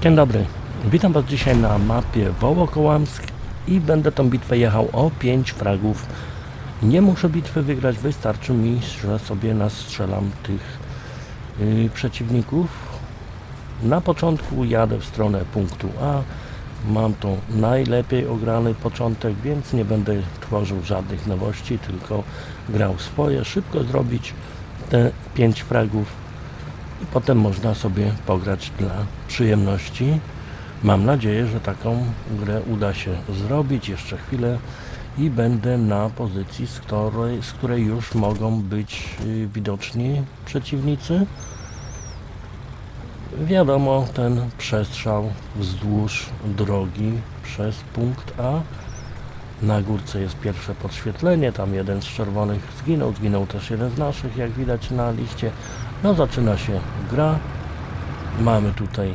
Dzień dobry. Witam Was dzisiaj na mapie Wołokołamsk i będę tą bitwę jechał o 5 fragów. Nie muszę bitwy wygrać, wystarczy mi, że sobie nastrzelam tych yy, przeciwników. Na początku jadę w stronę punktu A. Mam to najlepiej ograny początek, więc nie będę tworzył żadnych nowości, tylko grał swoje. Szybko zrobić te 5 fragów potem można sobie pograć dla przyjemności. Mam nadzieję, że taką grę uda się zrobić jeszcze chwilę i będę na pozycji, z której, z której już mogą być y, widoczni przeciwnicy. Wiadomo, ten przestrzał wzdłuż drogi przez punkt A. Na górce jest pierwsze podświetlenie, tam jeden z czerwonych zginął, zginął też jeden z naszych, jak widać na liście. No zaczyna się gra. Mamy tutaj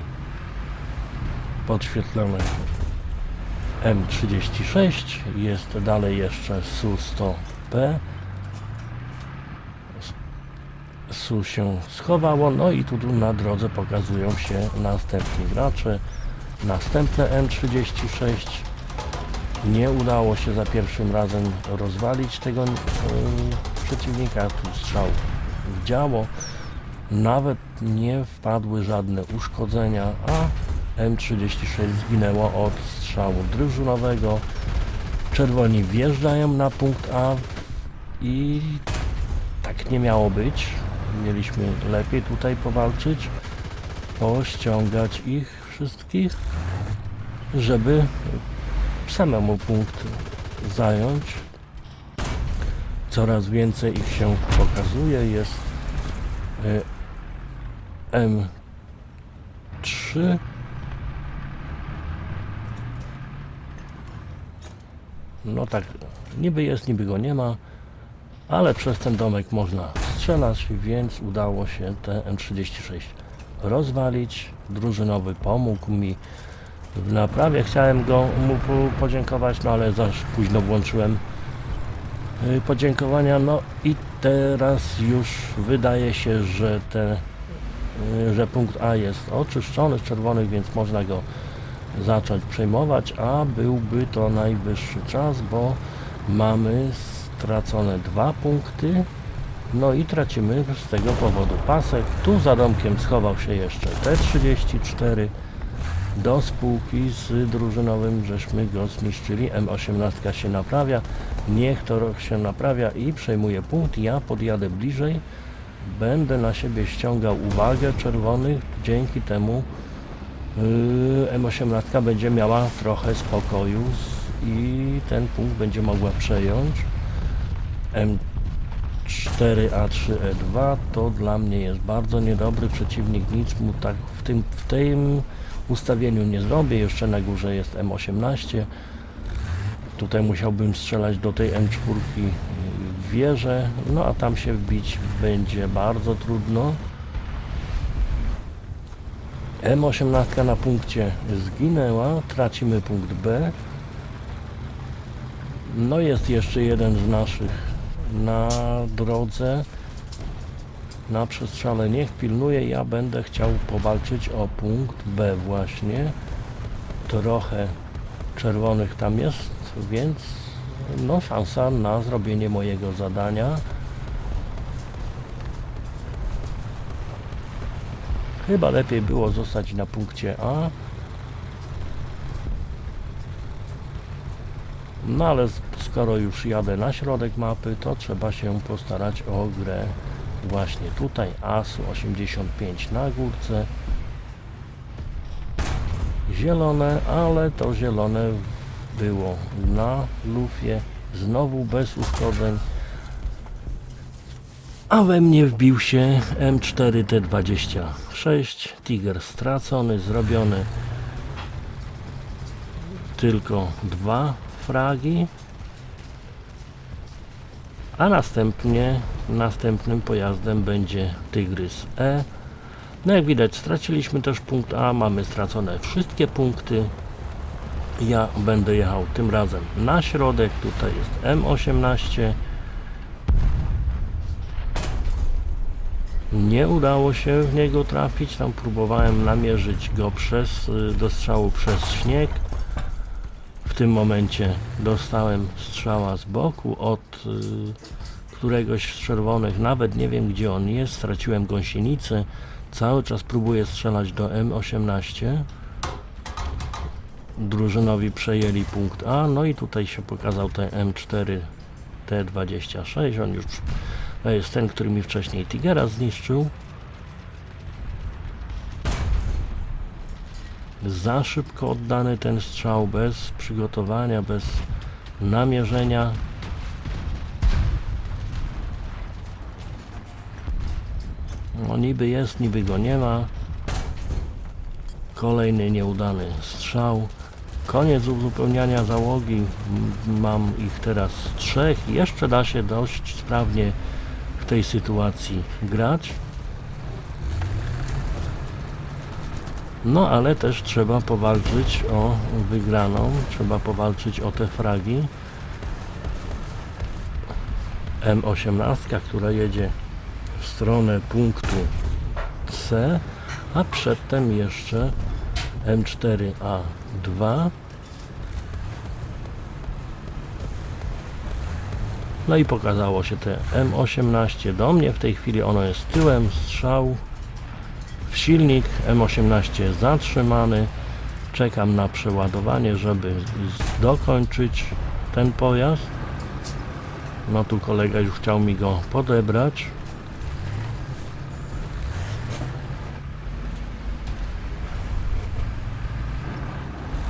podświetlone M36, jest dalej jeszcze Su-100P. Su się schowało, no i tu na drodze pokazują się następni gracze. Następne M36. Nie udało się za pierwszym razem rozwalić tego yy, przeciwnika. Tu strzał w działo. Nawet nie wpadły żadne uszkodzenia, a M36 zginęło od strzału drużynowego. Czerwoni wjeżdżają na punkt A i tak nie miało być. Mieliśmy lepiej tutaj powalczyć, pościągać ich wszystkich, żeby samemu punkt zająć. Coraz więcej ich się pokazuje. Jest M3 No tak, niby jest, niby go nie ma, ale przez ten domek można strzelać, więc udało się te M36 rozwalić. Drużynowy pomógł mi w naprawie. Chciałem go mu po- podziękować, no ale za późno włączyłem y, podziękowania. No i teraz już wydaje się, że te, y, że punkt A jest oczyszczony z czerwonych, więc można go zacząć przejmować, a byłby to najwyższy czas, bo mamy stracone dwa punkty. No i tracimy z tego powodu pasek. Tu za domkiem schował się jeszcze T34 do spółki z drużynowym, żeśmy go zniszczyli. M18 się naprawia, niech to się naprawia i przejmuje punkt. Ja podjadę bliżej, będę na siebie ściągał uwagę czerwonych, dzięki temu Yy, M18 będzie miała trochę spokoju i ten punkt będzie mogła przejąć. M4A3E2 to dla mnie jest bardzo niedobry przeciwnik, nic mu tak w tym, w tym ustawieniu nie zrobię. Jeszcze na górze jest M18. Tutaj musiałbym strzelać do tej M4 w wieżę, no a tam się wbić będzie bardzo trudno. M18 na punkcie zginęła, tracimy punkt B. No jest jeszcze jeden z naszych na drodze. Na przestrzale niech pilnuje, ja będę chciał powalczyć o punkt B właśnie. Trochę czerwonych tam jest, więc no szansa na zrobienie mojego zadania. Chyba lepiej było zostać na punkcie A. No ale skoro już jadę na środek mapy, to trzeba się postarać o grę właśnie tutaj. ASU 85 na górce. Zielone, ale to zielone było na lufie. Znowu bez uszkodzeń. A we mnie wbił się M4T26. Tiger stracony, zrobiony tylko dwa fragi. A następnie następnym pojazdem będzie Tygrys E. No jak widać straciliśmy też punkt A, mamy stracone wszystkie punkty. Ja będę jechał tym razem na środek, tutaj jest M18. Nie udało się w niego trafić, tam próbowałem namierzyć go przez, y, do strzału przez śnieg. W tym momencie dostałem strzała z boku od y, któregoś z czerwonych, nawet nie wiem gdzie on jest, straciłem gąsienicę. Cały czas próbuję strzelać do M18. Drużynowi przejęli punkt A, no i tutaj się pokazał ten M4 T26, on już to jest ten, który mi wcześniej Tigera zniszczył. Za szybko oddany ten strzał, bez przygotowania, bez namierzenia. No niby jest, niby go nie ma. Kolejny nieudany strzał. Koniec uzupełniania załogi. Mam ich teraz trzech. Jeszcze da się dość sprawnie w tej sytuacji grać. No ale też trzeba powalczyć o wygraną, trzeba powalczyć o te fragi. M18, która jedzie stronę punktu C, a przedtem jeszcze M4A2. No i pokazało się te M18 do mnie. W tej chwili ono jest tyłem, strzał w silnik. M18 zatrzymany. Czekam na przeładowanie, żeby dokończyć ten pojazd. No tu kolega już chciał mi go podebrać.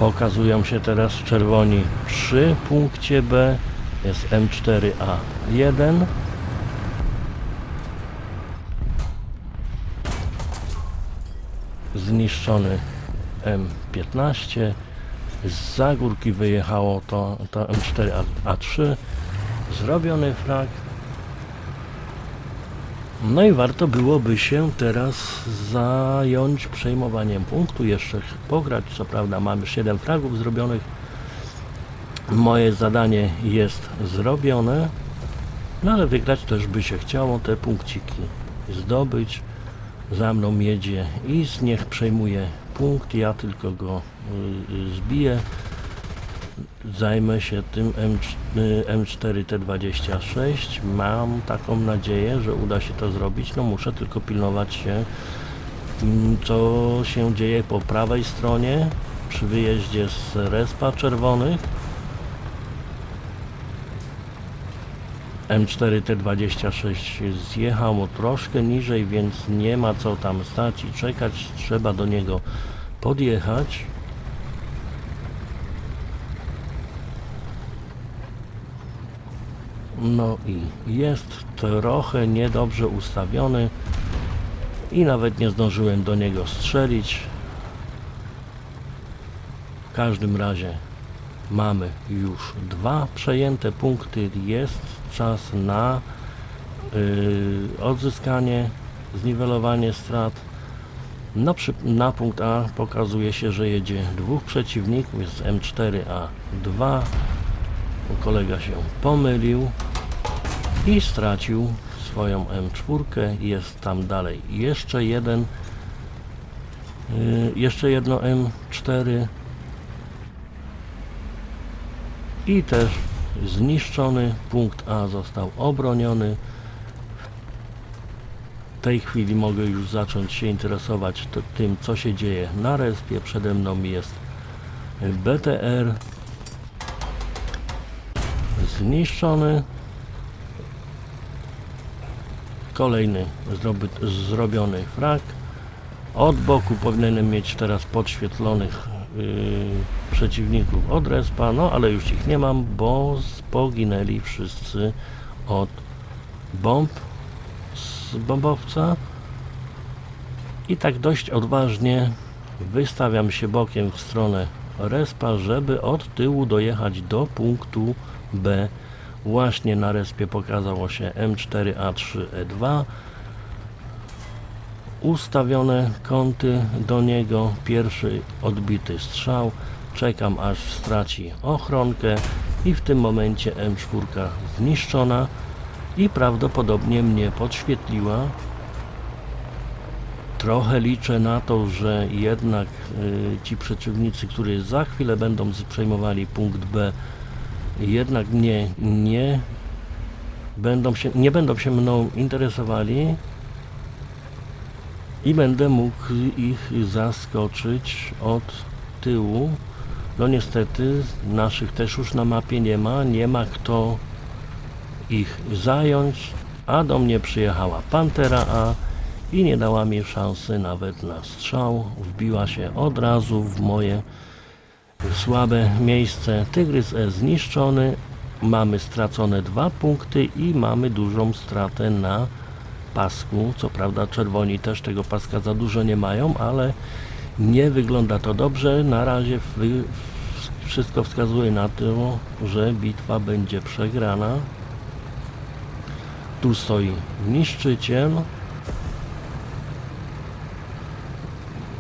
Pokazują się teraz czerwoni przy punkcie B. Jest M4A1. Zniszczony M15. Z zagórki wyjechało to, to M4A3. Zrobiony frag. No i warto byłoby się teraz zająć przejmowaniem punktu, jeszcze pograć. Co prawda mamy 7 fragów zrobionych. Moje zadanie jest zrobione, no ale wygrać też by się chciało te punkciki zdobyć. Za mną jedzie i niech przejmuje punkt, ja tylko go y, y, zbiję. Zajmę się tym M, y, M4T26. Mam taką nadzieję, że uda się to zrobić. No muszę tylko pilnować się, mm, co się dzieje po prawej stronie przy wyjeździe z respa czerwonych. M4T26 zjechało troszkę niżej, więc nie ma co tam stać i czekać. Trzeba do niego podjechać. No i jest trochę niedobrze ustawiony i nawet nie zdążyłem do niego strzelić. W każdym razie mamy już dwa przejęte punkty. Jest czas na yy, odzyskanie, zniwelowanie strat. Na, przy, na punkt A pokazuje się, że jedzie dwóch przeciwników, jest M4A2. Kolega się pomylił i stracił swoją M4. Jest tam dalej jeszcze jeden, yy, jeszcze jedno M4 i też zniszczony. Punkt A został obroniony. W tej chwili mogę już zacząć się interesować tym, co się dzieje na respie. Przede mną jest BTR zniszczony. Kolejny zrobiony frak. Od boku powinienem mieć teraz podświetlonych yy, przeciwników od respa, no ale już ich nie mam, bo poginęli wszyscy od bomb z bombowca. I tak dość odważnie wystawiam się bokiem w stronę respa, żeby od tyłu dojechać do punktu B. Właśnie na respie pokazało się M4A3E2 ustawione kąty do niego. Pierwszy odbity strzał. Czekam aż straci ochronkę i w tym momencie M4 zniszczona i prawdopodobnie mnie podświetliła. trochę liczę na to, że jednak y, ci przeciwnicy, którzy za chwilę będą przejmowali punkt B, jednak mnie nie będą się, nie będą się mną interesowali i będę mógł ich zaskoczyć od tyłu. No niestety naszych też już na mapie nie ma, nie ma kto ich zająć, a do mnie przyjechała Pantera A i nie dała mi szansy nawet na strzał. Wbiła się od razu w moje słabe miejsce. Tygrys E zniszczony, mamy stracone dwa punkty i mamy dużą stratę na pasku. Co prawda czerwoni też tego paska za dużo nie mają, ale nie wygląda to dobrze. Na razie wszystko wskazuje na to, że bitwa będzie przegrana. Tu stoi niszczyciel.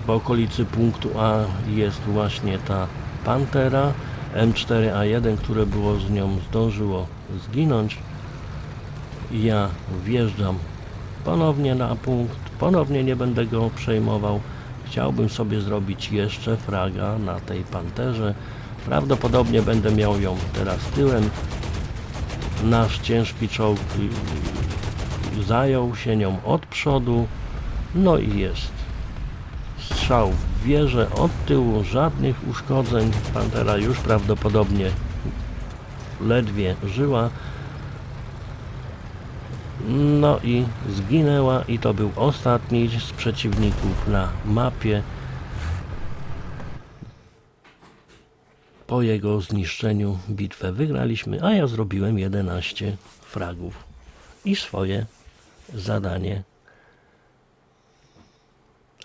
W okolicy punktu A jest właśnie ta Pantera. M4A1, które było z nią, zdążyło zginąć. Ja wjeżdżam ponownie na punkt. Ponownie nie będę go przejmował. Chciałbym sobie zrobić jeszcze fraga na tej Panterze. Prawdopodobnie będę miał ją teraz tyłem. Nasz ciężki czołg y, zajął się nią od przodu. No i jest strzał w wieżę od tyłu, żadnych uszkodzeń. Pantera już prawdopodobnie ledwie żyła. No i zginęła i to był ostatni z przeciwników na mapie. Po jego zniszczeniu bitwę wygraliśmy, a ja zrobiłem 11 fragów i swoje zadanie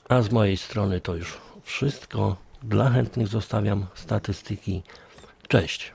a z mojej strony to już wszystko. Dla chętnych zostawiam statystyki. Cześć.